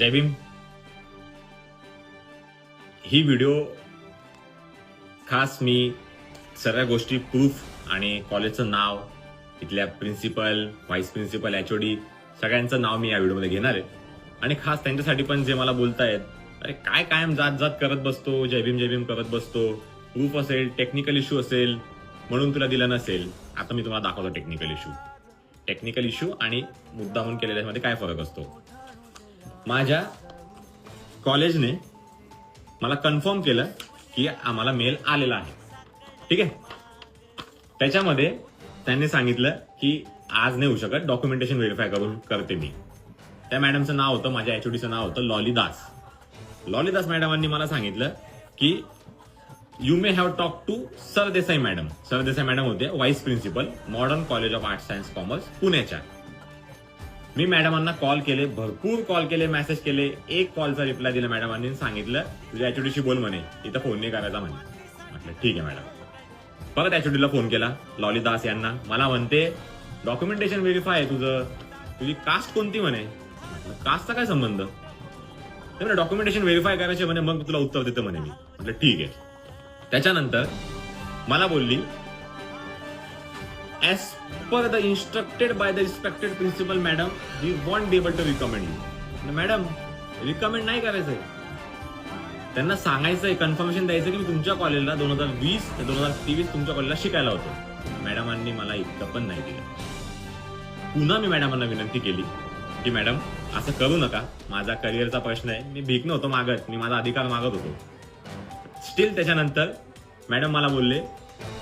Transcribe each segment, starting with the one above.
जय भीम ही video खास मी सर्व गोष्टी प्रूफ आणि कॉलेजचं नाव इथल्या principal vice principal H D सगळ्यांचं नाव मी या व्हिडिओमध्ये घेणार आहे. आणि खास त्यांच्यासाठी पण जे मला बोलतायत अरे काय कायम जात जात करत बसतो जय भीम जय भीम करत बसतो प्रूफ असेल टेक्निकल इश्यू असेल म्हणून तुला दिलं नसेल आता मी तुम्हाला दाखवतो टेक्निकल इश्यू टेक्निकल इश्यू आणि मुद्दा म्हणून केलेल्यामध्ये काय फरक असतो? माझ्या कॉलेजने मला कन्फर्म केलं की आम्हाला मेल आलेला आहे. ठीक आहे? त्याच्यामध्ये त्यांनी सांगितलं की आज नाही होऊ शकत डॉक्युमेंटेशन व्हेरीफाय करून करते मी. त्या मॅडमचं नाव होतं माझ्या एच ओडीचं नाव होतं लॉली दास. लॉली दास मॅडमांनी मला सांगितलं की you may have talk to Sardesai madam Sardesai madam होते vice principal modern college of arts science commerce पुण्याच्या. मी मॅडमांना कॉल केले भरपूर कॉल केले मेसेज केले. एक कॉलचा रिप्लाय दिला मॅडमांनी सांगितलं तुझ्या एचओडीशी बोल म्हणे. इथं फोन नाही करायचा म्हणे. म्हटलं ठीक आहे मॅडम. परत एचओडीला फोन केला लॉली दास यांना. मला म्हणते डॉक्युमेंटेशन व्हेरीफाय आहे तुझं. तुझी कास्ट कोणती म्हणे? म्हटलं कास्टचा काय संबंध? ते म्हणे डॉक्युमेंटेशन व्हेरीफाय करायचे म्हणे मग तुला उत्तर देतो म्हणे मी. म्हटलं ठीक आहे. त्याच्यानंतर मला बोलली as per the instructed by the respected principal madam we won't be able to recommend you. मॅडम रिकमेंड नाही करायचंय. त्यांना सांगायचंय कन्फर्मेशन द्यायचं की मी तुमच्या कॉलेजला दोन हजार वीस ते दोन हजार तेवीस तुमच्या कॉलेजला शिकायला होतो. मॅडमांनी मला इतकं पण नाही दिलं. पुन्हा मी मॅडमांना विनंती केली की मॅडम असं करू नका. माझा करिअरचा प्रश्न आहे. मी भीक नव्हतो मागत. मी माझा अधिकार मागत होतो. स्टील त्याच्यानंतर मॅडम मला बोलले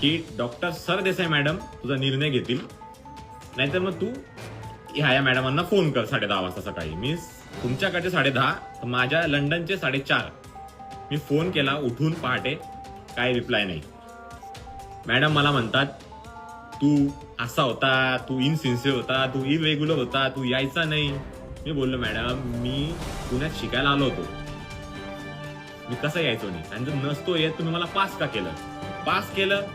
की डॉक्टर सरदेसाई मॅडम तुझा निर्णय घेतील. नाहीतर मग तू ह्या या मॅडमांना फोन कर साडे दहा वाजता सकाळी. मी तुमच्याकडचे साडे दहा तर माझ्या लंडनचे साडेचार. मी फोन केला उठून पहाटे काय रिप्लाय नाही. मॅडम मला म्हणतात तू असा होता तू इनसिन्सिअर होता तू इरेग्युलर होता तू यायचा नाही. मी बोललो मॅडम मी पुण्यात शिकायला आलो होतो. मी कसं यायचो नाही? आणि जर नसतो येत तुम्ही मला पास का केलं? पास केलं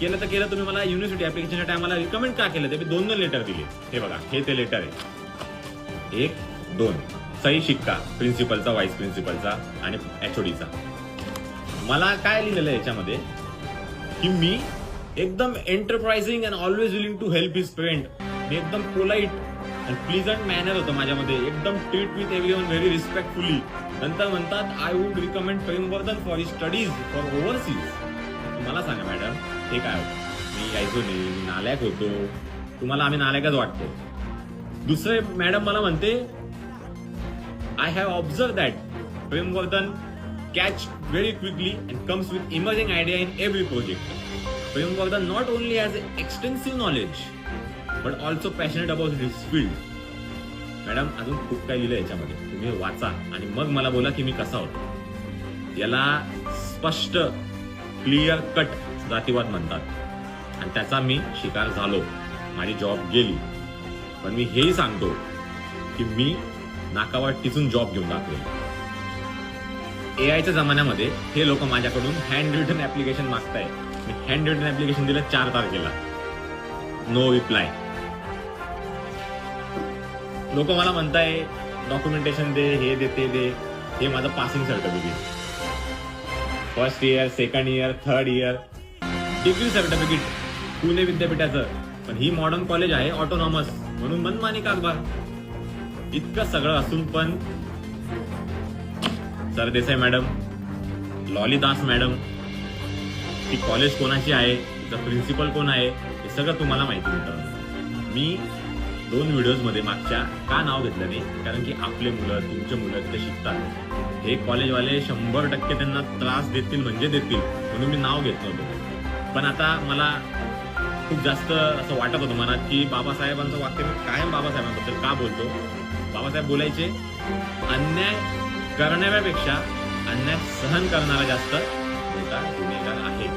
केलं तर केलं तुम्ही मला युनिव्हर्सिटी ऍप्लिकेशनच्या टायमाला रिकमेंड का केलं? ते मी दोन दोन लेटर दिले. हे बघा हे ते लेटर आहे. एक दोन. सही शिक्का प्रिन्सिपलचा व्हाईस प्रिन्सिपलचा आणि एचओडीचा मला काय लिहिलेलं याच्यामध्ये? की मी एकदम enterprising and always willing to help his friend मी एकदम पोलाईट आणि प्लिझंट मॅनर होतं माझ्यामध्ये. एकदम treat with every one very respectfully नंतर म्हणतात I would recommend Premvardhan for his studies for overseas मला सांगा मॅडम हे काय होतं? मी यायचो नाही मी नालायक होतो. तुम्हाला आम्ही नालायकच वाटतो. दुसरे मॅडम मला म्हणते I have observe that Premvardhan catch very quickly and comes with emerging idea in every project Premvardhan not only has extensive knowledge but also passionate about this field madam अजून खूप काही लिहिलं याच्यामध्ये. तुम्ही वाचा आणि मग मला बोला की मी कसा होतो. याला स्पष्ट क्लिअर कट जातीवाद म्हणतात. आणि त्याचा मी शिकार झालो. माझी जॉब गेली. पण मी हेही सांगतो की मी नाकावर टिचून जॉब घेऊन दाखवेल ए आयच्या जमान्यामध्ये हे लोक माझ्याकडून हँड रिटन ऍप्लिकेशन मागताय मी हँड रिटन ऍप्लिकेशन दिलं चार तारखेला. नो रिप्लाय लोक मला म्हणताय डॉक्युमेंटेशन दे हे दे ते दे. हे माझं passing certificate first year second year third year degree certificate Pune विद्यापीठाचं. पण ही मॉडर्न कॉलेज आहे ऑटोनॉमस म्हणून मनमानी कागबार. इतकं सगळं असून पण सरदेसाई मॅडम लॉलीदास मॅडम ती कॉलेज कोणाची आहे तिचा प्रिन्सिपल कोण आहे हे सगळं तुम्हाला माहिती होतं. मी दोन व्हिडिओजमध्ये मागच्या का नाव घेतलं नाही? कारण की आपले मुलं तुमचे मुलं तिथे शिकतात. हे कॉलेजवाले शंभर टक्के त्यांना त्रास देतील म्हणजे देतील. म्हणून मी नाव घेत नव्हतो पण आता मला खूप जास्त असं वाटत होतं मनात की बाबासाहेबांचं वाक्य मी कायम बाबासाहेबांबद्दल का बोलतो? बाबासाहेब बोलायचे अन्याय करणाऱ्यापेक्षा अन्याय सहन करणारा जास्त मोठा गुन्हेगार आहे.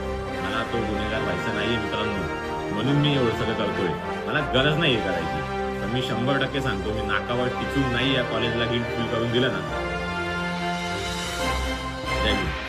मला तो गुन्हेगार व्हायचा नाही मित्रांनो. म्हणून मी एवढं सगळं करतोय. मला गरज नाही करायची. मी शंभर टक्के सांगतो मी नाकावर टिचून नाही या कॉलेजला गिल्ट फील करून दिलं ना. थँक्यू